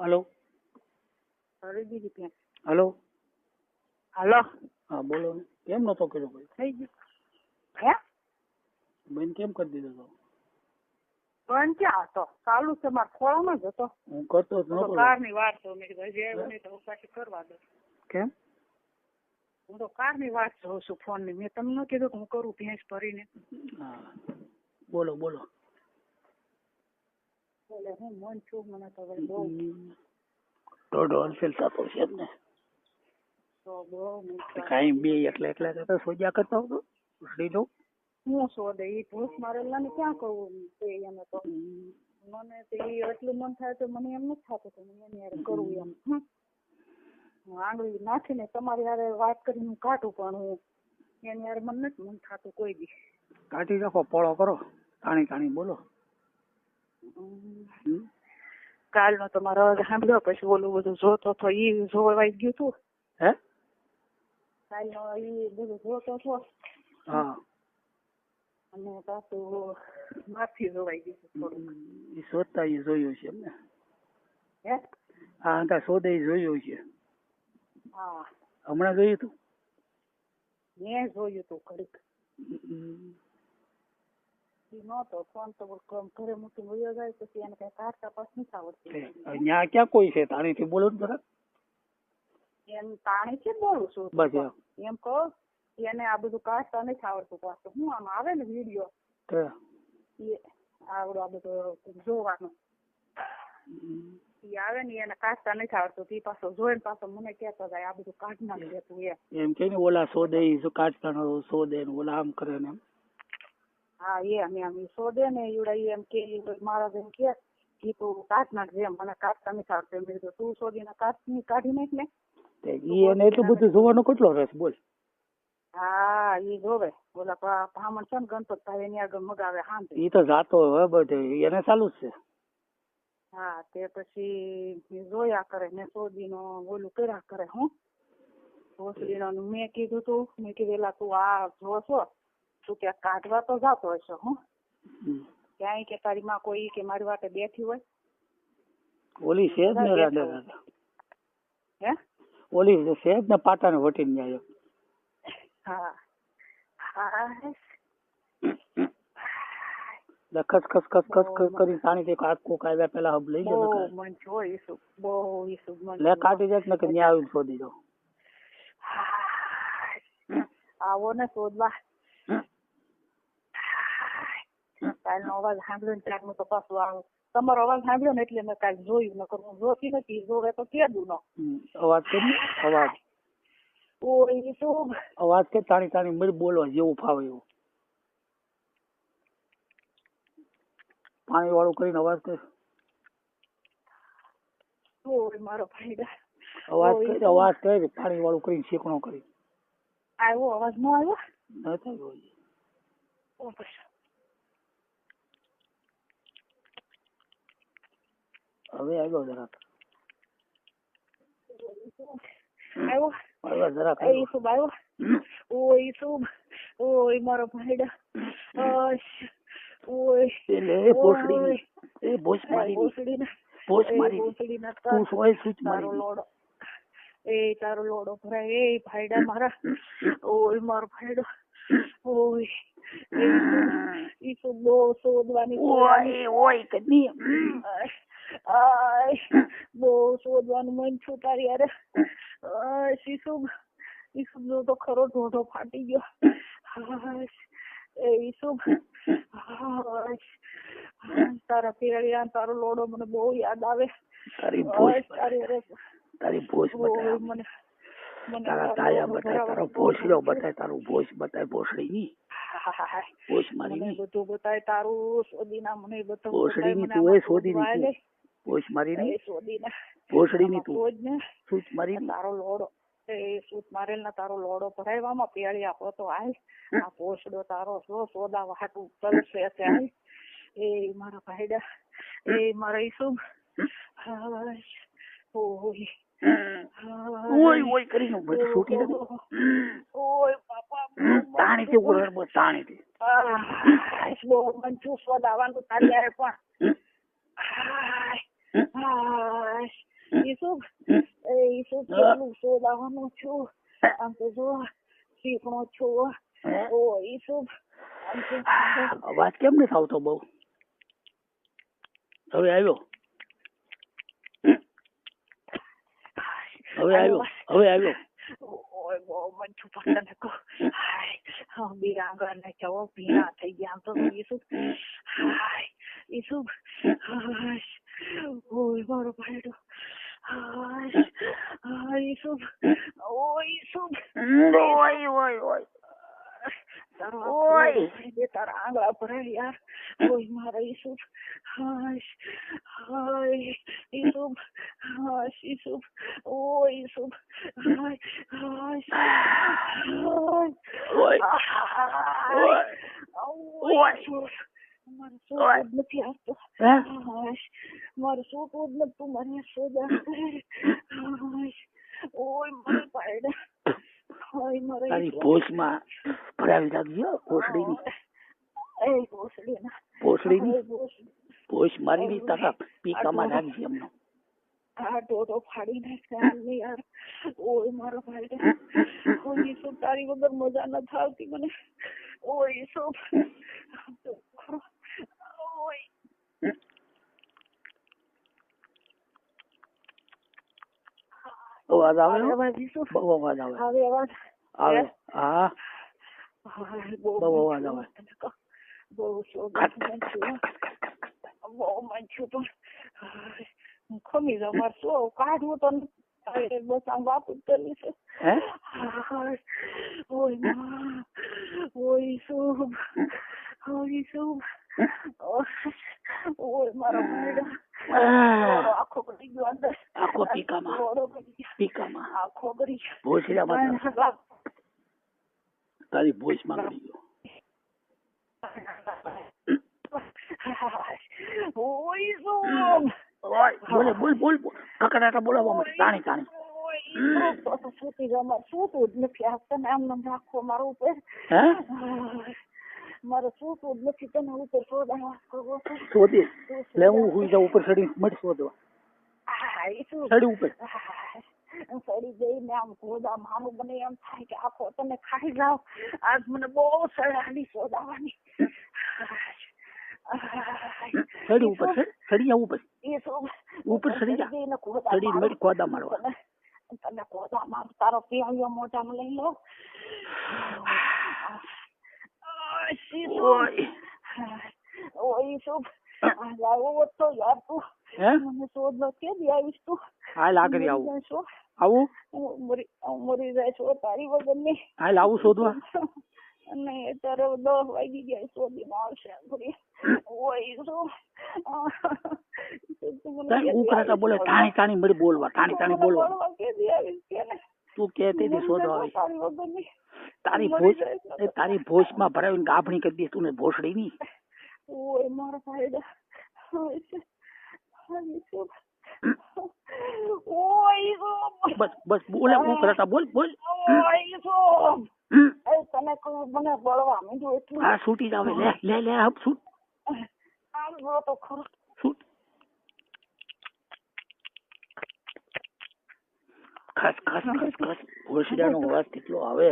Hello. કરી દીધી pen hello. હાલો. હા બોલો. ને કેમ નતો કર્યો ભાઈ? થઈ ગયું. હે? બેન કેમ કરી દીધો તો? પણ ક્યાં હતો? ચાલુ છે મારા ખોળામાં જ હતો. હું કરતો જ નતો. કારની વાત તો મેં કીધું હજી આવ્યો નહીં તો હું પાછી કરવા દઉં. કેમ? હું તો કારની વાત જોઉં છું ફોનની મેં તમને કીધું કે હું કરું ભેંસ ભરીને. બોલો બોલો એટલે હું મન છું મને તો હવે બહુ દોઢ હોલસેલ થતો છે જ ને તો બહુ મૂંઝવણ. કાંઈ બે એટલે એટલે કરતા સોજા કરતા હતો ઉસળી દઉં હું શોધે ઈ ભૂસ મારેલા ને ક્યાં કહું તે એને તો મને તો ઈ એટલું મન થાય તો મને એમ નથી થતું કે હું એની હારે કરું એમ હમ. હું આંગળી નાખીને તમારી હારે વાત કરીને હું કાઢું પણ હું એની હારે મને નથી મન થતું કોઈ દી કાઢી રાખો પોળો કરો તાણી તાણી બોલો હમ. હમ? કાલનો તમારો મારો અવાજ સાંભળ્યો પછી ઓલું બધું જોતો તો ઈ જોવાઈ ગયું તું. હે? કાલનો ઈ બધું જોતો તો. હા. અને પાછું માથી જોવાઈ ગયું થોડું એ શોધતા એ જોયું છે એમને. હે? હા અંતા શોધે ઈ જોયું છે. હા. હમણાં જોયું તું? મેં જોયું તું ઘડીક. ઈ નહોતો ફોન તો ઘરે મૂકી વયો જાય પછી એને કઈ કાઢતા પાસ નથી આવડતી અહીંયા ક્યાં કોઈ છે તાણીથી બોલો ને એમ છે બોલું છું બસ એમ. કહો એને આ બધું કાઢતા નથી આવડતું પાછું હું આમ આવે ને વીડિયો આવડો આ બધું જોવાનો આવે ને એને કાઢતા નથી આવડતું ઈ પાછો જોઈને પાછો મને કહેતો જાય આ બધું કાઢ નાખી દેતું એમ કે ને ઓલા સોદે શોધે ને ઓલા આમ કરે ને એમ હા એ એમ ઈ શોધે ને ઈવડા એમ કે મારા જેમ કે ઈ તું કાઢ નાખજે એમ. મને કાઢતા નથી આવડતું એમ મેં કીધું તું શોધીને કાઢ કાઢી નાખ ને. ઈ એને એટલું બધું જોવાનો કેટલો રસ? બોલ. હા ઈ જોવે. ઓલા બ્રાહ્મણ છે ને ગણપત ભાઈ એની આગળ મગાવે હાંભે ઈ તો જાતો હોય બધે એને ચાલુ જ છે. હા તે પછી જોયા કરે ને સોદીનો ઓલું કર્યા કરે હું. ભોસડીનો મેં કીધું તું મેં કીધું એલા તું આ જો છો તું ક્યાંક કાઢવા તો જાતો હશે હું. હમ. ક્યાંય કે તારી માં કોઈ કે મારી વાટે બેઠી હોય. ઓલી છે જ ને રાડે રાડે હે? ઓલી છે જ ને પાટાને વટીને ન્યાય. હા. હા એટલે ખસ ખસ ખસ ખસ ખસ કરી તાણી તે કાક કોક આવ્યા પેલા હબ લઈ બહુ ગયો મન છો ઈસુ બહુ ઈસુ મન લે કાઢી જાય ને કે ન્યા આવીને શોધી દો. આવો ને શોધવા. કાલનો અવાજ સાંભળ્યો ને ત્યારનું તો પાછું આવું. તમારો અવાજ સાંભળ્યો ને એટલે મેં કાલ જોયું નકર હું જોતી નથી જોવે તો કેદું ન. અવાજ કરી અવાજ. ઓય તો અવાજ કે તાણી તાણી મરી બોલવા જેવું ફાવે એવું. પાણી વાળું કરીને અવાજ કર. ઓય મારો ફાયદા અવાજ કરી અવાજ કરી પાણી વાળું કરીને શેકણો કરી. આવ્યો અવાજ ન આવ્યો? ન થાય ઓ બસ. હવે આવ્યો જરાક આવ્યો? આવ્યો જરાક એ આવ્યો. આવ્યો? હમ. ઓય મારો ભાઈડા. ઓય એટલે એ ભોસડી એ ભોસ મારી ભોસડીના ભોસ મારી ભોસડીના તું તાર- સોય સૂચ મારી લોડો. એ તારો લોડો ભરાય એ ભાઈડા મારા. ઓય મારો ભાઈડો. ઓય એ શું- ઈ શું બહુ શોધવાની ઓય ઓય કદી આય બહુ શોધવાનું મન છું તારી યારે. આય ઈસુ ઈસુ નો તો ખરો ઢોઢો ફાટી ગયો. તારા પેરિયા તારો લોડો મને બહુ યાદ આવે. તારી તારી મને તારા તાયા બતાય તારો ભોસડો બતાય તારું ભોસ બતાય ભોસડી ની. મારી મને બધું બતાય તારું સોદીના મને બધું ભોસડી ની તું એ આમાં ની આલે. મારી એ ની ની તું સૂચ મારી તારો લોડો એ સૂત મારેલ ના તારો લોડો ભરાવવામાં પેળી આપો તો આય આ પોસડો તારો જો સોદા વાટું છે હાલ એ મારા ભાઈડા એ મારા ઈસુ ઓય ઓય ઓય કરીને બધું છૂટી દે ઓય બાપા તાણી થી ઉડર બસ તાણી થી બહુ મન છું સોદાવાનું તારી આવે પણ. હાય હાય ઈસુફ હમ. એ ઈસુફ કેટલું શોધાવાનું છું આમ તો જો શીખણો છું હે? ઓ ઈસુફ આમ તો અવાજ કેમ નથી આવતો બહુ હવે આવ્યો હવે આવ્યો હવે આવ્યો ઓય બહુ મન છું પણ તને કહું હાય હા બિરાંગા ને જવો ભીના થઈ ગયા આમ તો ઈસુફ હાય ઈસુફ હાય ઓય મારો ભાઈડો હાય હાય ઈસુફ ઓય ઈસુફ ઓય ઓય ઓય તારો ઓય. બે તારા આંગળા ભરાય યાર ઓય મારા ઈસુફ હાય હાય ઈસુફ હાય ઈસુફ ઓય ઈસુફ હાય હાય હાય ઓય ઓય ઓય મારે ઓય. શું નથી આવતો. હાય શું જ નથી તું મને સોદા ઓય મારી પાયડા હાય મારા તારી પોસમાં ભરાવી રાખજે હો, ભોસડીની એ ભોસડીના ભોસડીની પોસ મારી ની તાકા પીકામાં રાખજે એમનો. આ ડોડો ફાડી નાખ્યા ને યાર. ઓય મારો ભાઈ ઓય ઈસુ તારી વગર મજા ન થાવતી મને. ઓય ઈસુ ઓય અવાજ આવે આવે હો? અવાજ ઈસુ બહુ અવાજ આવે આવે અવાજ આવે હા હાય, બહુ બહુ અવાજ મન આવે. છું. તને કહું, બહુ શોખ ખટ, મન ખટ, છું. ખટ, ખટ, ખટ, ખટ, ખટ. બહુ મન છું પણ હાય, હું ખમી જાઉં મારે શું કાઢવું તો નથી. હવે બસ આમ વાપસ કરવી છે હે હાય, ઓયમાં, ઓય ઈસુ, ઓય ઈસુ, ઓય મારો ભાઈડા. આખો ગયો ગયો. ગયો. તારી- તારી ભોજમાં ગયો ઓય બોલે બોલ કકડાટા બોલાવવા માટે તાણી તાણી તો તો સૂતું જ નથી. આ આમ નામ રાખો મારું ઉપર મારે શું નથી તને ઉપર. શોધી શું લે હું? હુઈ જાઉં ઉપર ચડી મળી શોધવા. ચડી ઉપર. સડી જઈને આમ ગોદા માનું મને એમ થાય કે આખો તને ખાઈ જાવ આજ મને બહુ સડાની સોદાવાની. સડી ઉપર ચડ- ચડી જા ઉપર. એ શું? ઉપર ચડી જા. ગોદા મારું. મળી ખોદા મારવા તને તને ગોદા માર તારો પ્યાયો મોઢામાં લઈ લો. આય, ઓય હાય, લાવો હોત તો યાર તું હે મને શોધ કે દી આવીશ તું હાલ આગળ આવું મરી. આવું જાય છો તારી શોધવા અત્યારે દસ વાગી ગયા આવશે ઘડી ઓય શું તું મને તારી કેદી ઉકળાટા બોલે? તાણી તાણી મળી બોલવા તાણી તાણી મને બોલવા? તું કે તેથી શોધવા આવી તારી ભોસ તારી ભોજમાં ભરાવીને ગાભણી કરી દઈશ તું ને ભોસડી ની ઓય મારા ભાઈડા? બસ બસ બોલે ઉકળાટા બોલ બોલ. ઓય શું? હમ. એ તને કહું મને બળવા માંડ્યું એટલું. આ છૂટી જાવે લે લે લે હપ છૂટ. આમ જો તો ખરું. છૂટ. ખસ ખસ ખસ ખસ. ભોસડીનો અવાજ કેટલો આવે.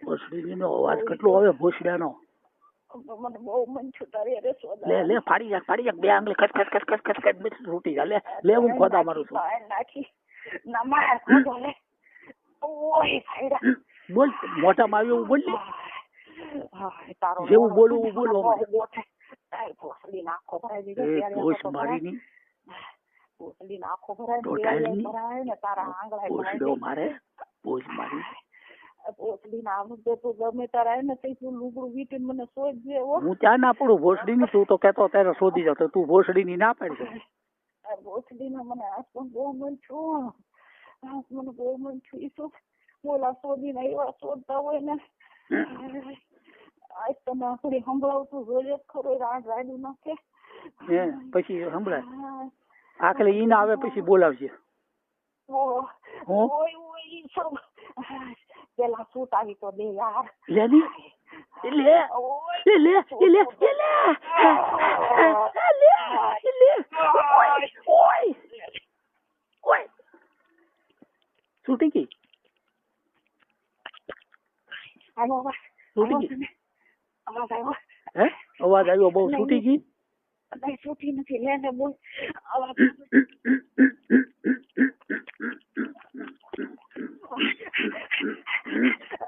ભોસડીનો અવાજ કેટલો આવે ભોસડાનો. લે લે ફાડી જા ફાડી જા બે આંગળી ખસ ખસ ખસ ખસ ખસ ખસ બસ જા લે લે હું ખોદા મારું છું. નાખી ના માર ખોદો લે. ઓય ભાઈડા હમ. બોલ મોટામાં આવ્યું એવું બોલ ને જેવું બોલવું બોલો ભોસડી નાખો ભોસ ભરાય. ભોસડી નાખો ભરાય ને તારા આંગળા ભરાય મારે ભોસ મારી. ના આવડે તો ગમે તારા ને તઈ તું લુગડું વીટીને મને શોધજે હું. ત્યાં ના પડું? ભોસડી ની તું તો કેતો ત્યારે શોધી જાવ તું ભોસડી ની ના પાડી દે. આ મને આજ પણ બહુ મન છું આજ મને બહુ મન છું ઈ શું? બોલા શોધીને એવા શોધતા હોય ને. આજ તો નાખડી સંભળાવતું જોઈએ ખરો રાડ રાડ્યું નાખે. પછી સંભળાય. આખલે ઈ આવે પછી બોલાવજે. પેલા છૂટી ગઈ આવો અવાજ આવ્યો? હે? અવાજ આવ્યો બહુ છૂટી ગઈ નહીં. છૂટી નથી. લેને બોલ. અવાજ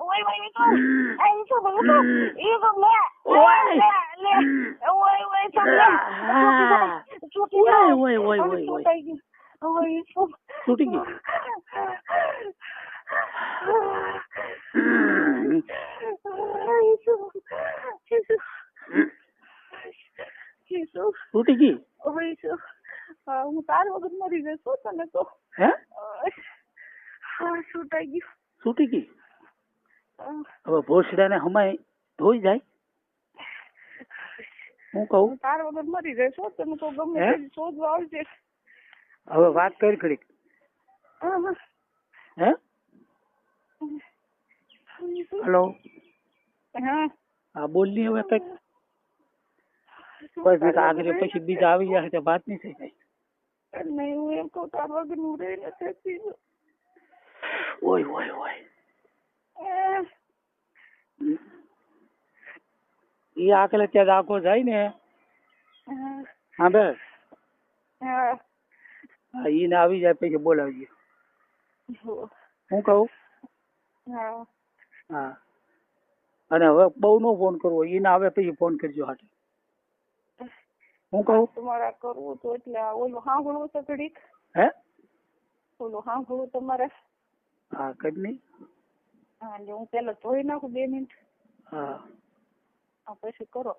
ઓય ઓય એ તો એ તો બહુ એ તો લે ઓય. લે લે ઓય ઓય તો લે Ah. છૂટી ઓય, જાય ઓય, ઓય, હવે ઓય, ઓય. છૂટાઈ ગયું. ઓય એ તો છૂટી ગઈ છૂટી ગઈ હું તાર વગર મરી જશો તને તો હે? હા છૂટાઈ ગયું. છૂટી ગઈ? હવે ભોસડાને હમાય ધોઈ જાય? હું કહું? તાર વગર મરી જશો તને તો ગમે શોધવા આવજે હવે વાત કરી ખરી. હે હેલો? હા. હા બોલ હવે કંઈક. બસ આગળ પછી બીજા આવી જાય વાત નહીં થઈ જાય. નહીં હું એમ કહું તાર વગર હું રહી નથી શકતી. ઓય ઓય ઓય. એ. આકલે ત્યાં આખો જાય ને. હા. બે હા. હા ઈને આવી જાય પછી બોલાવજે. હું. કહું? હા. હા. અને હવે બહુ નો ફોન કરવો ઈને આવે પછી ફોન કરજો હાટે. હું કહું? તમારે કરવું તો એટલે ઓલું સાંભળવું તો ઘડીક. હે? ઓલું સાંભળવું તમારે. હા કઈ હા એટલે હું પેલા જોઈ નાખું બે મિનિટ. હા. આ પછી કરો.